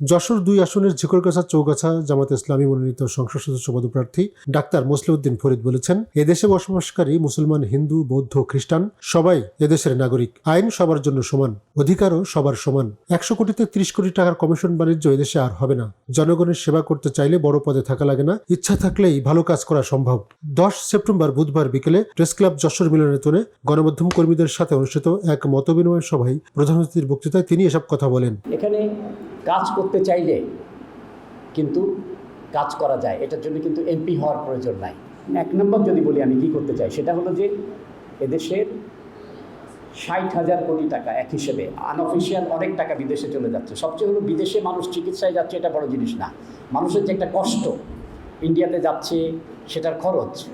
যশোর দুই আসনের ঝিকরগাছা চৌগাছা জামাত ইসলামী মনোনীত সংসদ সদস্য পদপ্রার্থী ডাক্তার মোসলেউদ্দিন ফরিদ বলেছেন, এদেশে বসবাসকারী মুসলমান, হিন্দু, বৌদ্ধ, খ্রিস্টান সবাই এদেশের নাগরিক। আইন সবার জন্য সমান, অধিকারও সবার সমান। একশো কোটিতে ত্রিশ কোটি টাকার কমিশন বাণিজ্য এদেশে আর হবে না। জনগণের সেবা করতে চাইলে বড় পদে থাকা লাগে না। ইচ্ছা থাকলেই ভালো কাজ করা সম্ভব। দশ সেপ্টেম্বর বুধবার বিকেলে প্রেস ক্লাব যশোর মিলনায়তনে গণমাধ্যম কর্মীদের সাথে অনুষ্ঠিত এক মতবিনিময় সভায় প্রধান বক্তৃতায় তিনি এসব কথা বলেন। এখানে কাজ করতে চাইলে কিন্তু কাজ করা যায়। এটার জন্য কিন্তু এমপি হওয়ার প্রয়োজন নাই। এক নম্বর যদি বলি আমি কি করতে চাই, সেটা হলো যে এদেশের ষাট হাজার কোটি টাকা এক হিসেবে আনঅফিসিয়াল অনেক টাকা বিদেশে চলে যাচ্ছে। সবচেয়ে হলো বিদেশে মানুষ চিকিৎসায় যাচ্ছে, এটা বড় জিনিস না। মানুষের যে একটা কষ্ট, ইন্ডিয়াতে যাচ্ছে, সেটার খরচ,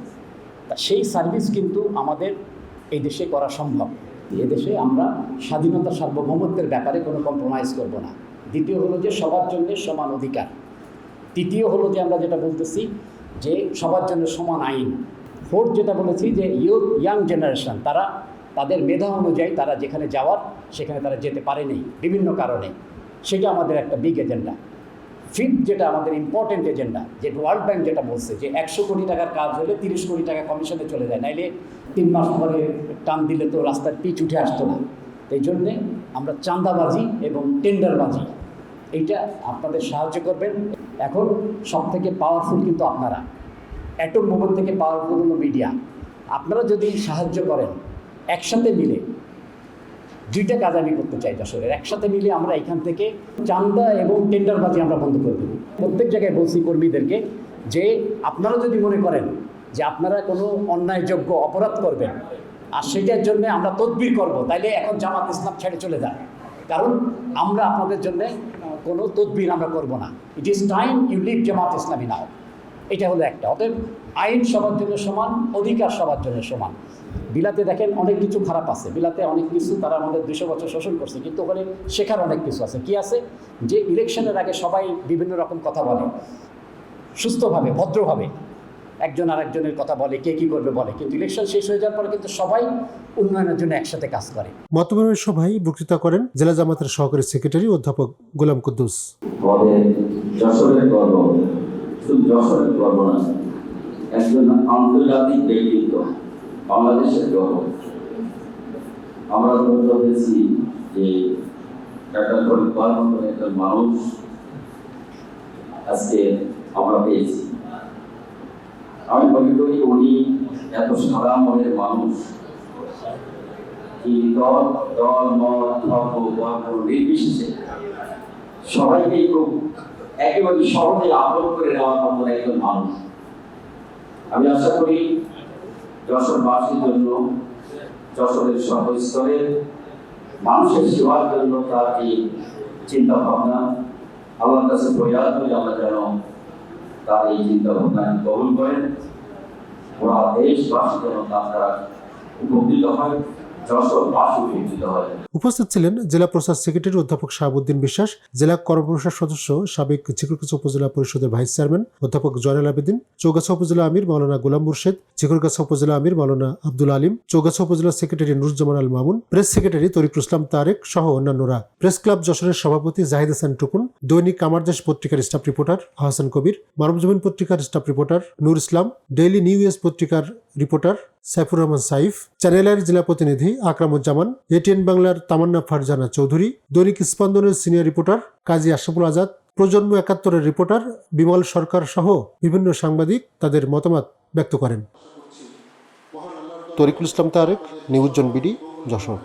তা সেই সার্ভিস কিন্তু আমাদের এই দেশে করা সম্ভব। এদেশে আমরা স্বাধীনতা সার্বভৌমত্বের ব্যাপারে কোনো কম্প্রোমাইজ করব না। দ্বিতীয় হলো যে সবার জন্য সমান অধিকার। তৃতীয় হলো যে আমরা যেটা বলতেছি যে সবার জন্য সমান আইন। ফোর্থ যেটা বলেছি যে ইউথ ইয়াং জেনারেশন, তারা তাদের মেধা অনুযায়ী তারা যেখানে যাওয়ার, সেখানে তারা যেতে পারেনি বিভিন্ন কারণে। সেটা আমাদের একটা বিগ এজেন্ডা ফিফথ যেটা আমাদের ইম্পর্টেন্ট এজেন্ডা যে ওয়ার্ল্ড ব্যাংক যেটা বলছে যে একশো কোটি টাকার কাজ হলে তিরিশ কোটি টাকা কমিশনে চলে যায়, নাইলে তিন মাস পরে টান দিলে তো রাস্তার পিচ উঠে আসতো না। এই জন্যে আমরা চাঁদাবাজি এবং টেন্ডারবাজি এইটা আপনাদের সাহায্য করবেন। এখন সব থেকে পাওয়ারফুল কিন্তু আপনারা। অ্যাটম মোমেন্ট থেকে পাওয়ারফুল হলো মিডিয়া আপনারা যদি সাহায্য করেন, একসাথে মিলে, দুইটা কাজ আমি করতে চাই যশোরের। একসাথে মিলে আমরা এখান থেকে চান্দা এবং টেন্ডারবাজি আমরা বন্ধ করে দেবো। প্রত্যেক জায়গায় বলছি কর্মীদেরকে যে, আপনারা যদি মনে করেন যে আপনারা কোনো অন্যায়যোগ্য অপরাধ করবেন, আর সেটার জন্য আমরা তদবির করব, তাইলে এখন জামাত ইসলাম ছেড়ে চলে যায় কারণ আমরা আপনাদের জন্য কোনো তদবির আমরা করব না। It is time you leave Jamaat Islami now এটা হলো একটা। অতএব আইন সবার জন্য সমান, অধিকার সবার জন্য সমান। বিলাতে দেখেন অনেক কিছু খারাপ আছে। বিলাতে অনেক কিছু তারা আমাদের দুশো বছর শোষণ করছে, কিন্তু ওখানে শেখার অনেক কিছু আছে। কি আছে? যে ইলেকশনের আগে সবাই বিভিন্ন রকম কথা বলে। সুস্থভাবে, ভদ্রভাবে। একজন আরেকজনের কথা বলে কে কি করবে বলে। কিন্তু ইলেকশন শেষ হয়ে যাওয়ার পরে কিন্তু সবাই উন্নয়নের জন্য একসাথে কাজ করে। মতবিনিময় সভায় বক্তৃতা করেন জেলা জামাতের সহকারী সেক্রেটারি অধ্যাপক গোলাম কুদ্দুস। একজন আন্তর্জাতিক ব্যক্তিত্ব বাংলাদেশের গর্ব। আমরা গর্ব হয়েছি যে একটা পরিবার একজন মানুষ আজকে আমরা পেয়েছি। আমি মনে করি উনি এত সাদা মনের মানুষ। তিনি দল দল, মত, ধর্ম, বর্ণ নির্বিশেষে সবাইকেই খুব একেবারে সহজে আপন করে নেওয়ার মতো একজন মানুষ। আমি আশা করি যশোরবাসীর জন্য, যশোরের সর্বস্তরের মানুষের সেবার জন্য তার এই চিন্তা ভাবনা আল্লাহর কাছে প্রয়াস আমরা যেন তার এই চিন্তা ভাবনা গ্রহণ করেন। ওরা দেশবাসী যেন তার দ্বারা উপকৃত হয়। উপস্থিত ছিলেন জেলা প্রশাসক সেক্রেটারি অধ্যাপক শাহাবুদ্দিন বিশ্বাস, জেলা কর্মপ্রসার সদস্য সাবেক ঝিকরগাছা উপজেলা পরিষদের ভাইস চেয়ারম্যান অধ্যাপক জয়নাল আবেদিন, চৌগাছা উপজেলা আমির মাওলানা গোলাম মুর্শেদ ঝিকরগাছা উপজেলা আমির মাওলানা Abdul Alim, Chaugachha upazila secretary Nuruzzaman Al Mamun, press secretary Tarikul Islam Tarek সহ অন্যান্যরা। প্রেস ক্লাব যশোরের সভাপতি জাহিদ হাসান টুকুন দৈনিক কামারদেশ পত্রিকার স্টাফ রিপোর্টার আহসান কবির, মানবজমিন পত্রিকার staff reporter Nur Islam, daily new yes পত্রিকার রিপোর্টার সাইফুর রহমান সাইফ চ্যানেলের জেলা প্রতিনিধি আকরামুজ্জামান, এটিএন বাংলার তামান্না ফারজানা চৌধুরী, দৈনিক স্পন্দনের সিনিয়র রিপোর্টার কাজী আশরাফুল আজাদ, প্রজন্ম একাত্তরের রিপোর্টার বিমল সরকার সহ বিভিন্ন সাংবাদিক তাদের মতামত ব্যক্ত করেন। তরিকুল ইসলাম তারেক নিউজন বিডি, যশোর।